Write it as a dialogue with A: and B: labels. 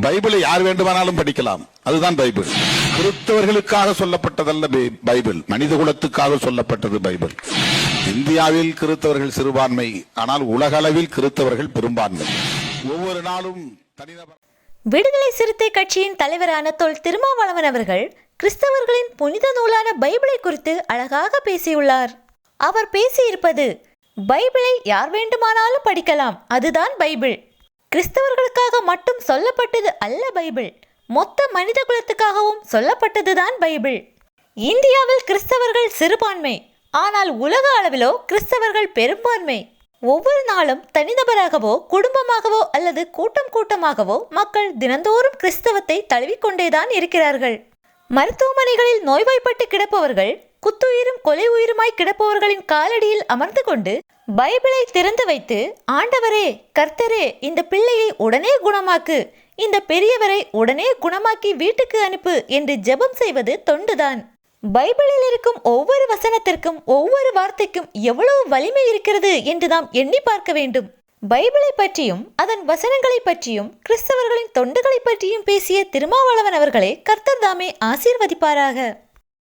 A: பைபிளை யார் வேண்டுமானாலும் படிக்கலாம். அதுதான் பைபிள். கிறிஸ்தவர்களுக்காக சொல்லப்பட்டதல்ல பை- பைபிள். மனித குலத்துக்காக சொல்லப்பட்டது பைபிள். இந்தியாவில் கிறிஸ்தவர்கள் சிறுபான்மை ஆனால் உலகளவில் கிறிஸ்தவர்கள் பெரும்பான்மை. ஒவ்வொரு நாளும் தனிநபர்
B: விடுதலை சிறுத்தை கட்சியின் தலைவரான தொல் திருமாவளவன் அவர்கள் கிறிஸ்தவர்களின் புனித நூலான பைபிளை குறித்து அழகாக பேசியுள்ளார். அவர் பேசியிருப்பது பைபிளை யார் வேண்டுமானாலும் படிக்கலாம். அதுதான் பைபிள். கிறிஸ்தவர்களுக்காக மட்டும் சொல்லப்பட்டது அல்ல பைபிள். மொத்த மனித குலத்துக்காகவும் சொல்லப்பட்டதுதான் பைபிள். இந்தியாவில் கிறிஸ்தவர்கள் சிறுபான்மை ஆனால் உலக அளவிலோ கிறிஸ்தவர்கள் பெரும்பான்மை. ஒவ்வொரு நாளும் தனிநபராகவோ குடும்பமாகவோ அல்லது கூட்டம் கூட்டமாகவோ மக்கள் தினந்தோறும் கிறிஸ்தவத்தை தழுவிக்கொண்டேதான் இருக்கிறார்கள். மருத்துவமனைகளில் நோய்வாய்ப்பட்டு கிடப்பவர்கள் குத்துயிரும் கொலை உயிருமாய் கிடப்பவர்களின் காலடியில் அமர்ந்து கொண்டு பைபிளை திறந்து வைத்து ஆண்டவரே கர்த்தரே இந்த பிள்ளையை உடனே குணமாக்கு. இந்த பெரியவரை உடனே குணமாக்கி வீட்டுக்கு அனுப்பு என்று ஜெபம் செய்வது தொண்டுதான். பைபிளில் இருக்கும் ஒவ்வொரு வசனத்திற்கும் ஒவ்வொரு வார்த்தைக்கும் எவ்வளவு வலிமை இருக்கிறது என்று நாம் எண்ணி பார்க்க வேண்டும். பைபிளை பற்றியும் அதன் வசனங்களை பற்றியும் கிறிஸ்தவர்களின் தொண்டுகளை பற்றியும் பேசிய திருமாவளவன் அவர்களே கர்த்தர் தாமே ஆசீர்வதிப்பாராக.